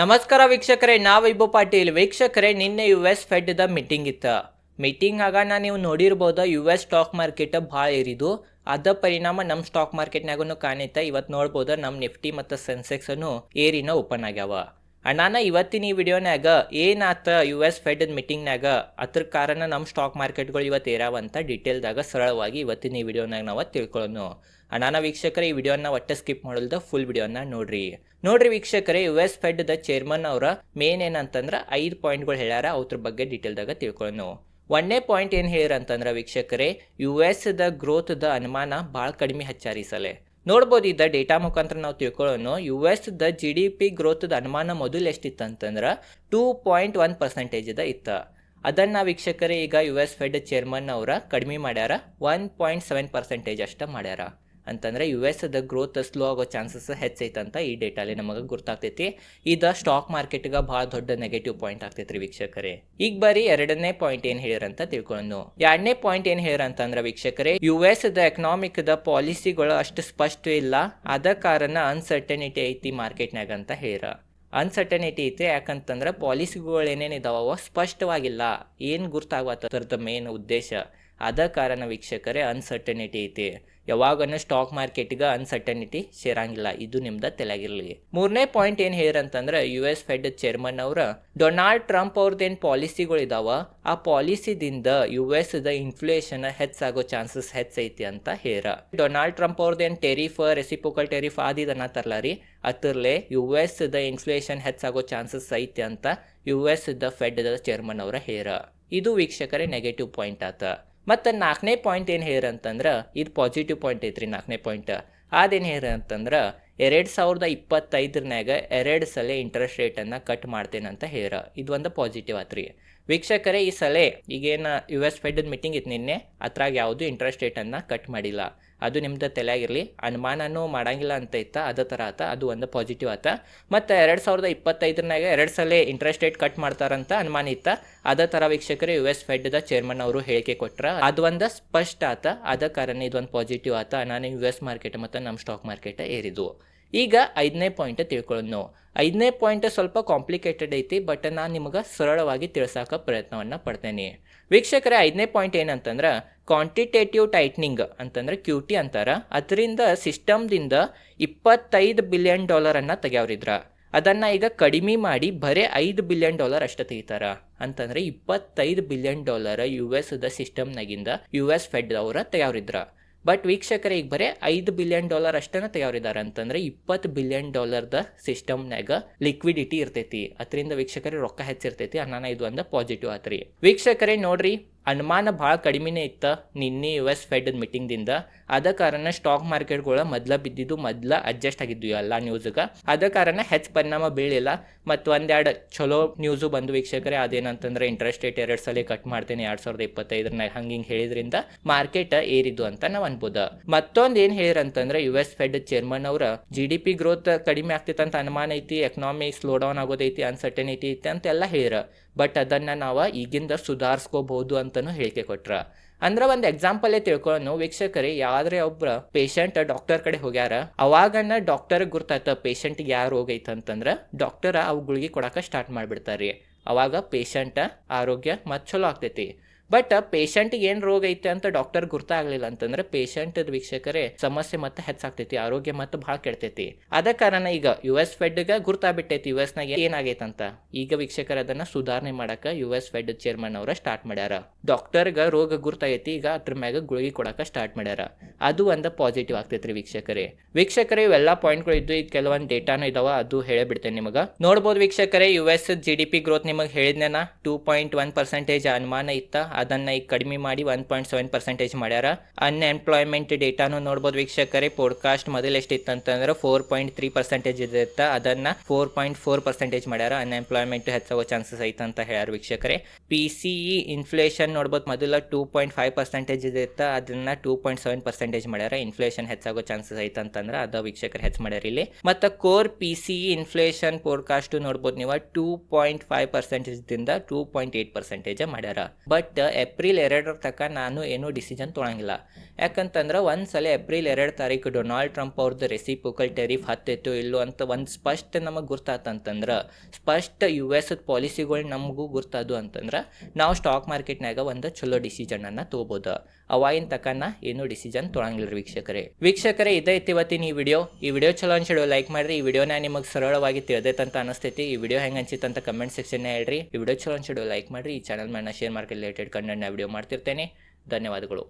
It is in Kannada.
ನಮಸ್ಕಾರ ವೀಕ್ಷಕರೇ ನಾ ವೈಭವ್ ಪಾಟೀಲ್. ವೀಕ್ಷಕರೇ, ನಿನ್ನೆ ಯು ಎಸ್ ಫೆಡ್ದ ಮೀಟಿಂಗ್ ಇತ್ತು. ಮೀಟಿಂಗ್ ಆಗಾನ ನೀವು ನೋಡಿರ್ಬೋದು ಯು ಎಸ್ ಸ್ಟಾಕ್ ಮಾರ್ಕೆಟ್ ಭಾಳ ಏರಿದು. ಅದ ಪರಿಣಾಮ ನಮ್ಮ ಸ್ಟಾಕ್ ಮಾರ್ಕೆಟ್ನಾಗೂ ಕಾಣಿತ. ಇವತ್ತು ನೋಡ್ಬೋದು ನಮ್ಮ ನಿಫ್ಟಿ ಮತ್ತು ಸೆನ್ಸೆಕ್ಸನ್ನು ಏರಿನ ಓಪನ್ ಆಗ್ಯಾವ. ಅಣ್ಣನ, ಇವತ್ತಿನ ಈ ವಿಡಿಯೋನಾಗ ಏನಾತ ಯು ಎಸ್ ಫೆಡ್ ಮೀಟಿಂಗ್ನಾಗ ಅದ್ರ ಕಾರಣ ನಮ್ಮ ಸ್ಟಾಕ್ ಮಾರ್ಕೆಟ್ಗಳು ಇವತ್ತು ಏರಾವಂತ ಡೀಟೇಲ್ದಾಗ ಸರಳವಾಗಿ ಇವತ್ತಿನ ಈ ವಿಡಿಯೋನಾಗ ನಾವು ತಿಳ್ಕೊಳ್ಳೋನು ಅಣ್ಣಾನ ವೀಕ್ಷಕರೇ, ಈ ವಿಡಿಯೋನ ಒಟ್ಟೆ ಸ್ಕಿಪ್ ಮಾಡಲ್ದ ಫುಲ್ ವಿಡಿಯೋನ ನೋಡ್ರಿ. ನೋಡ್ರಿ ವೀಕ್ಷಕರೇ U S Fed the chairman ಅವರ ಮೇನ್ ಏನಂತಂದ್ರೆ ಐದು ಪಾಯಿಂಟ್ಗಳು ಹೇಳ್ಯಾರ ಅವ್ರ ಬಗ್ಗೆ ಡೀಟೇಲ್ದಾಗ ತಿಳ್ಕೊಳ್ಳೋಣ ಒಂದನೇ ಪಾಯಿಂಟ್ ಏನು ಹೇಳ್ಯಾರ ಅಂತಂದ್ರೆ ವೀಕ್ಷಕರೇ ಯು ಎಸ್ ದ ಗ್ರೋತ್ ದ ಅನುಮಾನ ಭಾಳ ಕಡಿಮೆ ಹಚ್ಚಾರಿ ಈ ಸಲ. ನೋಡ್ಬೋದು ಇದ್ದ ಡೇಟಾ ಮುಖಾಂತರ ನಾವು ತಿಳ್ಕೊಳ್ಳೋಣ ಯು ಎಸ್ ದ ಜಿ ಡಿ ಪಿ ಗ್ರೋತ್ ದ ಅನುಮಾನ ಮೊದಲು ಎಷ್ಟಿತ್ತು ಅಂತಂದ್ರೆ ಟೂ ಪಾಯಿಂಟ್ ಒನ್ ದ ಇತ್ತು. ಅದನ್ನು ವೀಕ್ಷಕರೇ ಈಗ ಯು ಎಸ್ ಫೆಡ್ ಚೇರ್ಮನ್ ಅವರ ಕಡಿಮೆ ಮಾಡ್ಯಾರ ಒನ್ ಪಾಯಿಂಟ್ ಸೆವೆನ್ ಪರ್ಸೆಂಟೇಜ್ ಅಷ್ಟ ಮಾಡ್ಯಾರ. ಅಂತಂದ್ರೆ ಯು ಎಸ್ ದ ಗ್ರೋತ್ ಸ್ಲೋ ಆಗೋ ಚಾನ್ಸಸ್ ಹೆಚ್ಚೈತೆ ಹೆಚ್ಚೈತಂತ ಈ ಡೇಟಾಲಿ ನಮಗೆ ಗೊತ್ತಾಗ್ತೈತಿ ಇದು ಸ್ಟಾಕ್ ಮಾರ್ಕೆಟ್ಗೆ ಭಾಳ ದೊಡ್ಡ ನೆಗೆಟಿವ್ ಪಾಯಿಂಟ್ ಆಗ್ತೈತ್ರಿ ವೀಕ್ಷಕರೇ. ಈಗ ಬರೀ ಎರಡನೇ ಪಾಯಿಂಟ್ ಏನು ಹೇಳಿರಂತ ತಿಳ್ಕೊಂಡು ಎರಡನೇ ಪಾಯಿಂಟ್ ಏನು ಹೇಳಿರಂತಂದ್ರೆ ವೀಕ್ಷಕರೇ ಯು ಎಸ್ ದ ಎಕನಾಮಿಕ್ ದ ಪಾಲಿಸಿಗಳು ಅಷ್ಟು ಸ್ಪಷ್ಟ ಇಲ್ಲ. ಅದ ಕಾರಣ ಅನ್ಸರ್ಟನಿಟಿ ಐತಿ ಮಾರ್ಕೆಟ್ನಾಗ ಅಂತ ಹೇಳ ಅನ್ಸರ್ಟನಿಟಿ ಐತಿ ಯಾಕಂತಂದ್ರೆ ಪಾಲಿಸಿಗಳು ಏನೇನು ಇದಾವ ಸ್ಪಷ್ಟವಾಗಿಲ್ಲ. ಏನು ಗುರ್ತಾಗತ್ತರದ ಮೇನ್ ಉದ್ದೇಶ. ಅದ ಕಾರಣ ವೀಕ್ಷಕರೇ ಅನ್ಸರ್ಟನಿಟಿ ಐತಿ. ಯಾವಾಗನೂ ಸ್ಟಾಕ್ ಮಾರ್ಕೆಟ್ಗೆ ಅನ್ಸರ್ಟನಿಟಿ ಸೇರಂಗಿಲ್ಲ. ಇದು ನಿಮ್ದು ತೆಲಗಿರ್ಲಿ ಮೂರನೇ ಪಾಯಿಂಟ್ ಏನು ಹೇಳ್ರಂತಂದ್ರೆ ಯು ಎಸ್ ಫೆಡ್ ಚೇರ್ಮನ್ ಅವರ ಡೊನಾಲ್ಡ್ ಟ್ರಂಪ್ ಅವ್ರದ್ದೇನು ಪಾಲಿಸಿಗಳು ಇದಾವ ಆ ಪಾಲಿಸಿದಿಂದ ಯು ಎಸ್ ದ ಇನ್ಫ್ಲೇಷನ್ ಹೆಚ್ಚಾಗೋ ಚಾನ್ಸಸ್ ಹೆಚ್ಚೈತಿ ಅಂತ ಹೇರ. ಡೊನಾಲ್ಡ್ ಟ್ರಂಪ್ ಅವ್ರದ್ದೇನು ಟೆರಿಫ್ ರೆಸಿಪೋಕಲ್ ಟೆರಿಫ್ ಆದಿದನ್ನ ತರಲ ರೀ ಅದ್ರಲ್ಲೇ ಯು ಎಸ್ ದ ಇನ್ಫ್ಲೇಷನ್ ಹೆಚ್ಚಾಗೋ ಚಾನ್ಸಸ್ ಐತಿ ಅಂತ U S the Fed the chairman ಅವರ ಹೇರ. ಇದು ವೀಕ್ಷಕರೇ ನೆಗೆಟಿವ್ ಪಾಯಿಂಟ್ ಆತ. ಮತ್ತು ನಾಲ್ಕನೇ ಪಾಯಿಂಟ್ ಏನು ಹೇಳ್ಯಾರ ಅಂತಂದ್ರೆ, ಇದು ಪಾಸಿಟಿವ್ ಪಾಯಿಂಟ್ ಐತ್ರಿ ನಾಲ್ಕನೇ ಪಾಯಿಂಟ್ ಅದೇನು ಹೇಳ್ಯಾರ ಅಂತಂದ್ರೆ, ಎರಡು ಸಾವಿರದ ಇಪ್ಪತ್ತೈದರನ್ಯಾಗ ಎರಡು ಸಲ ಇಂಟ್ರೆಸ್ಟ್ ರೇಟನ್ನು ಕಟ್ ಮಾಡ್ತೇನೆ ಅಂತ ಹೇರ ಇದು ಒಂದು ಪಾಸಿಟಿವ್ ಆತ್ರಿ. ವೀಕ್ಷಕರೇ, ಈ ಸಲ ಈಗೇನು ಯು ಎಸ್ ಫೆಡ್ ಮೀಟಿಂಗ್ ಇತ್ತು ನಿನ್ನೆ, ಅದ್ರಾಗ ಯಾವುದೂ ಇಂಟ್ರೆಸ್ಟ್ ರೇಟನ್ನು ಕಟ್ ಮಾಡಿಲ್ಲ. ಅದು ನಿಮ್ದು ತಲೆಯಾಗಿರಲಿ. ಅನುಮಾನನೂ ಮಾಡಂಗಿಲ್ಲ ಅಂತ ಇತ್ತ. ಅದೇ ಥರ ಆತ. ಅದು ಒಂದು ಪಾಸಿಟಿವ್ ಆತ. ಮತ್ತು ಎರಡು ಸಾವಿರದ ಇಪ್ಪತ್ತೈದರನಾಗ ಎರಡು ಸಲ ಇಂಟ್ರೆಸ್ಟ್ ರೇಟ್ ಕಟ್ ಮಾಡ್ತಾರಂತ ಅನುಮಾನ ಇತ್ತ. ಅದೇ ಥರ ವೀಕ್ಷಕರು ಯು ಎಸ್ ಫೆಡ್ದ ಚೇರ್ಮನ್ ಅವರು ಹೇಳಿಕೆ ಕೊಟ್ರ, ಅದು ಒಂದು ಸ್ಪಷ್ಟ ಆತ. ಅದ ಕಾರಣ ಇದೊಂದು ಪಾಸಿಟಿವ್ ಆತ. ನಾನು ಯು ಎಸ್ ಮಾರ್ಕೆಟ್ ಮತ್ತು ನಮ್ಮ ಸ್ಟಾಕ್ ಮಾರ್ಕೆಟ್ ಏರಿದು ಈಗ ಐದನೇ ಪಾಯಿಂಟ್ ತಿಳ್ಕೊಳ್ಳೋಣ ಐದನೇ ಪಾಯಿಂಟ್ ಸ್ವಲ್ಪ ಕಾಂಪ್ಲಿಕೇಟೆಡ್ ಐತಿ ಬಟ್ ನಾನು ನಿಮಗೆ ಸರಳವಾಗಿ ತಿಳ್ಸಾಕ ಪ್ರಯತ್ನವನ್ನು ಪಡ್ತೇನೆ. ವೀಕ್ಷಕರೇ, ಐದನೇ ಪಾಯಿಂಟ್ ಏನಂತಂದ್ರೆ ಕ್ವಾಂಟಿಟೇಟಿವ್ ಟೈಟ್ನಿಂಗ್ ಅಂತಂದ್ರೆ ಕ್ಯೂ ಟಿ ಅಂತಾರ. ಅದರಿಂದ ಸಿಸ್ಟಮ್ದಿಂದ ಇಪ್ಪತ್ತೈದು ಬಿಲಿಯನ್ ಡಾಲರನ್ನು ತೆಗ್ಯಾವ್ರಿದ್ರ. ಅದನ್ನು ಈಗ ಕಡಿಮೆ ಮಾಡಿ ಬರೇ ಐದು ಬಿಲಿಯನ್ ಡಾಲರ್ ಅಷ್ಟೇ ತೆಗಿತಾರ. ಅಂತಂದ್ರೆ ಇಪ್ಪತ್ತೈದು ಬಿಲಿಯನ್ ಡಾಲರ್ ಯು ಎಸ್ ದ ಸಿಸ್ಟಮ್ನಾಗಿಂದ ಯು ಎಸ್ ಫೆಡ್ ಅವರ ತೆಗ್ಯಾವ್ರಿದ್ರ. ಬಟ್ ವೀಕ್ಷಕರೇ, ಈಗ ಬರೀ ಐದು ಬಿಲಿಯನ್ ಡಾಲರ್ ಅಷ್ಟನ್ನ ತಯಾರಿದ್ದಾರೆ ಅಂತಂದ್ರೆ ಇಪ್ಪತ್ತು ಬಿಲಿಯನ್ ಡಾಲರ್ದ ಸಿಸ್ಟಮ್ನಾಗ ಲಿಕ್ವಿಡಿಟಿ ಇರ್ತೈತಿ. ಅದರಿಂದ ವೀಕ್ಷಕರೇ ರೊಕ್ಕ ಹೆಚ್ಚಿರ್ತೈತಿ ಅನ್ನ ಇದು ಒಂದು ಪಾಸಿಟಿವ್ ಆತ್ರಿ. ವೀಕ್ಷಕರೇ, ನೋಡ್ರಿ ಅನುಮಾನ ಭಾಳ ಕಡಿಮೆನೇ ಇತ್ತು ನಿನ್ನೆ ಯು ಎಸ್ ಫೆಡ್ ಮೀಟಿಂಗ್ದಿಂದ ಅದ ಕಾರಣ ಸ್ಟಾಕ್ ಮಾರ್ಕೆಟ್ಗಳ ಮೊದ್ಲ ಬಿದ್ದಿದ್ದು ಮೊದಲ ಅಡ್ಜಸ್ಟ್ ಆಗಿದ್ದು ಎಲ್ಲ ನ್ಯೂಸ್ಗೆ ಅದ ಕಾರಣ ಹೆಚ್ಚು ಪರಿಣಾಮ ಬೀಳಿಲ್ಲ. ಮತ್ತು ಒಂದೆರಡು ಚಲೋ ನ್ಯೂಸು ಬಂದು ವೀಕ್ಷಕರೇ, ಅದೇನಂತಂದ್ರೆ ಇಂಟ್ರೆಸ್ಟ್ ರೇಟ್ ಎರಡು ಸಲ ಕಟ್ ಮಾಡ್ತೇನೆ ಎರಡು ಸಾವಿರದ ಇಪ್ಪತ್ತೈದರನಾಗ ಹಂಗೆ ಹಿಂಗೆ ಹೇಳಿದ್ರಿಂದ ಮಾರ್ಕೆಟ್ ಏರಿದ್ದು ಅಂತ ನಾವು ಅನ್ಬೋದು. ಮತ್ತೊಂದು ಏನು ಹೇಳಿರಂತಂದ್ರೆ ಯು ಎಸ್ ಫೆಡ್ ಚೇರ್ಮನ್ ಅವರ ಜಿ ಡಿ ಪಿ ಗ್ರೋತ್ ಕಡಿಮೆ ಆಗ್ತೈತೆ ಅಂತ ಅನುಮಾನ ಐತಿ ಎಕನಾಮಿ ಸ್ಲೋ ಡೌನ್ ಆಗೋದೈತಿ ಅನ್ಸರ್ಟನಿಟಿ ಐತಿ ಅಂತೆಲ್ಲ ಹೇಳಿರ ಬಟ್ ಅದನ್ನು ನಾವು ಈಗಿಂದ ಸುಧಾರಿಸ್ಕೋಬಹುದು ಅಂತಲೂ ಹೇಳಿಕೆ ಕೊಟ್ರ. ಅಂದ್ರೆ ಒಂದು ಎಕ್ಸಾಂಪಲ್ ತಿಳ್ಕೊಳ್ಳೋಣ ವೀಕ್ಷಕರೇ, ಯಾವ್ದ್ರೆ ಒಬ್ರ ಪೇಷಂಟ್ ಡಾಕ್ಟರ್ ಕಡೆ ಹೋಗ್ಯಾರ, ಅವಾಗನ್ನ ಡಾಕ್ಟರ್ ಗುರ್ತಾಯ್ತ ಪೇಷಂಟ್ ಯಾವ ರೋಗ ಐತ ಅಂತಂದ್ರ ಡಾಕ್ಟರ್ ಅವು ಗುಳಿಗೆ ಕೊಡಾಕ ಸ್ಟಾರ್ಟ್ ಮಾಡಿಬಿಡ್ತಾರೆ ಅವಾಗ ಪೇಷಂಟ್ ಆರೋಗ್ಯ ಮತ್ತು ಚಲೋ ಆಗ್ತೈತಿ. ಬಟ್ ಪೇಷಂಟ್ಗೆ ಏನು ರೋಗ ಐತೆ ಅಂತ ಡಾಕ್ಟರ್ ಗುರ್ತಾಗ್ಲಿಲ್ಲ ಅಂತಂದ್ರೆ ಪೇಷಂಟ್ ವೀಕ್ಷಕರೇ ಸಮಸ್ಯೆ ಮತ್ತೆ ಹೆಚ್ಚಾಗ್ತೈತಿ, ಆರೋಗ್ಯ ಮತ್ತೆ ಭಾಳ ಕೆಡ್ತೈತಿ. ಅದ ಕಾರಣ ಈಗ ಯು ಎಸ್ ಫೆಡ್ಗೆ ಗುರ್ತಾಗ್ಬಿಟ್ಟೈತಿ ಯು ಎಸ್ನಾಗ ಏನಾಗೈತಂತ? ಈಗ ವೀಕ್ಷಕರ ಅದನ್ನ ಸುಧಾರಣೆ ಮಾಡಕ ಯು ಎಸ್ ಫೆಡ್ ಚೇರ್ಮನ್ ಅವರ ಸ್ಟಾರ್ಟ್ ಮಾಡ್ಯಾರ. ಡಾಕ್ಟರ್ಗೆ ರೋಗ ಗುರ್ತಾಗೈತಿ, ಈಗ ಅದ್ರ ಮ್ಯಾಗ ಗುಳಿಗೆ ಕೊಡಕ ಸ್ಟಾರ್ಟ್ ಮಾಡ್ಯಾರ. ಅದು ಒಂದು ಪಾಸಿಟಿವ್ ಆಗ್ತೈತ್ರಿ ವೀಕ್ಷಕರೇ. ವೀಕ್ಷಕರೇ, ಇವೆಲ್ಲ ಪಾಯಿಂಟ್ಗಳು ಇದ್ದು ಈಗ ಕೆಲವೊಂದು ಡೇಟಾನು ಇದಾವ, ಅದು ಹೇಳಿಬಿಡ್ತೇನೆ ನಿಮಗೆ. ನೋಡ್ಬೋದು ವೀಕ್ಷಕರೇ U S G D P growth ನಿಮಗೆ ಹೇಳಿದ್ನೇನಾ? ಟೂ ಪಾಯಿಂಟ್ ಒನ್ ಪರ್ಸೆಂಟೇಜ್ ಅನುಮಾನ ಇತ್ತ ಅದನ್ನ ಈಗ ಕಡಿಮೆ ಮಾಡಿ ಒನ್ ಪಾಯಿಂಟ್ ಸೆವೆನ್ ಪರ್ಸೆಂಟೇಜ್ ಮಾಡ್ಯಾರ. ಅನ್ಎಂಪ್ಲಾಯ್ಮೆಂಟ್ ಡೇಟಾನು ನೋಡ್ಬೋದು ವೀಕ್ಷಕರೇ ಪೋಡ್ಕಾಸ್ಟ್ ಮೊದಲು ಎಷ್ಟಿತ್ತು ಅಂತಂದ್ರೆ ಫೋರ್ ಪಾಯಿಂಟ್ ತ್ರೀ ಪರ್ಸೆಂಟೇಜ್ ಇರುತ್ತೆ ಅದನ್ನ ಫೋರ್ ಪಾಯಿಂಟ್ ಫೋರ್ ಪರ್ಸೆಂಟೇಜ್ ಮಾಡ್ಯಾರ. ಅನ್ಎಂಪ್ಲಾಯ್ಮೆಂಟ್ ಹೆಚ್ಚಾಗೋ ಚಾನ್ಸಸ್ ಐತೆ ಅಂತ ಹೇಳ್ಯಾರ ವೀಕ್ಷಕರೇ. ಪಿ ಸಿ ಇ ಇನ್ಫ್ಲೇಷನ್ ನೋಡ್ಬೋದು ಮೊದಲ ಟೂ ಪಾಯಿಂಟ್ ಫೈವ್ ಪರ್ಸೆಂಟೇಜ್ ಇರುತ್ತೆ ಅದನ್ನ ಟೂ ಪಾಯಿಂಟ್ ಸೆವೆನ್ ಪರ್ಸೆಂಟೇಜ್ ಮಾಡ್ಯಾರ. ಇನ್ಫ್ಲೇಷನ್ ಹೆಚ್ಚಾಗೋ ಚಾನ್ಸಸ್ ಐತೆ ಅಂತಂದ್ರೆ ಅದ ವೀಕ್ಷಕರು ಹೆಚ್ಚು ಮಾಡ್ಯಾರ ಇಲ್ಲಿ. ಮತ್ತು core P C E inflation ನೋಡ್ಬೋದು ನೀವು ಟೂ ಪಾಯಿಂಟ್ ಫೈವ್ ಪರ್ಸೆಂಟೇಜ್ದಿಂದ ಟೂ ಪಾಯಿಂಟ್ ಏಟ್ ಪರ್ಸೆಂಟೇಜ್ ಮಾಡ್ಯಾರ. ಬಟ್ ಏಪ್ರಿಲ್ ಎರಡರ ತನಕ ನಾನು ಏನು ಡಿಸಿಷನ್ ತೊಗೊಳಂಗಿಲ್ಲ ಯಾಕಂತಂದ್ರೆ ಒಂದು ಸಲ ಏಪ್ರಿಲ್ ಎರಡು ತಾರೀಕು ಡೊನಾಲ್ಡ್ ಟ್ರಂಪ್ ಅವ್ರದ್ದು ರೆಸಿಪೋಕಲ್ ಟೆರಿಫ್ ಹತ್ತೈತು ಇಲ್ಲೋ ಅಂತ ಒಂದು ಸ್ಪಷ್ಟ ನಮಗೆ ಗುರ್ತಾತಂತಂದ್ರೆ, ಸ್ಪಷ್ಟ ಯು ಎಸ್ ಪಾಲಿಸಿಗಳು ನಮಗೂ ಗುರ್ತಾದು ಅಂತಂದ್ರೆ, ನಾವು ಸ್ಟಾಕ್ ಮಾರ್ಕೆಟ್ನಾಗ ಒಂದು ಚಲೋ ಡಿಸಿಷನನ್ನು ತೊಗೋಬೋದು. ಅವಾಗಿನ ತಕನ ಏನು ಡಿಸಿಷನ್ ತೊಗೊಳಂಗಿಲ್ಲ ರೀ ವೀಕ್ಷಕರೇ. ವೀಕ್ಷಕರೇ, ಇದೈತಿ ಇವತ್ತಿನ ಈ ವಿಡಿಯೋ. ಈ ವಿಡಿಯೋ ಚಲೋ ಅನ್ಸಿಡೋ ಲೈಕ್ ಮಾಡ್ರಿ. ಈ ವಿಡಿಯೋನ ನಿಮಗೆ ಸರಳವಾಗಿ ತಿಳಿದೈತಂತ ಅನಿಸ್ತೈತಿ. ಈ ವಿಡಿಯೋ ಹೆಂಗೆ ಅನ್ಸಿತ್ತಂತ ಕಮೆಂಟ್ ಸೆಕ್ಷನ್ ಹೇಳ್ರಿ. ಈ ವಿಡಿಯೋ ಚಲೋ ಅನ್ಸಿಡೋ ಲೈಕ್ ಮಾಡಿರಿ. ಈ ಚಾನಲ್ ಮೇಲೆ ಶೇರ್ ಮಾರ್ಕೆಟ್ ರಿಲೇಟೆಡ್ ಕಂಟೆಂಟ್ನ ವಿಡಿಯೋ ಮಾಡ್ತಿರ್ತೇನೆ. ಧನ್ಯವಾದಗಳು.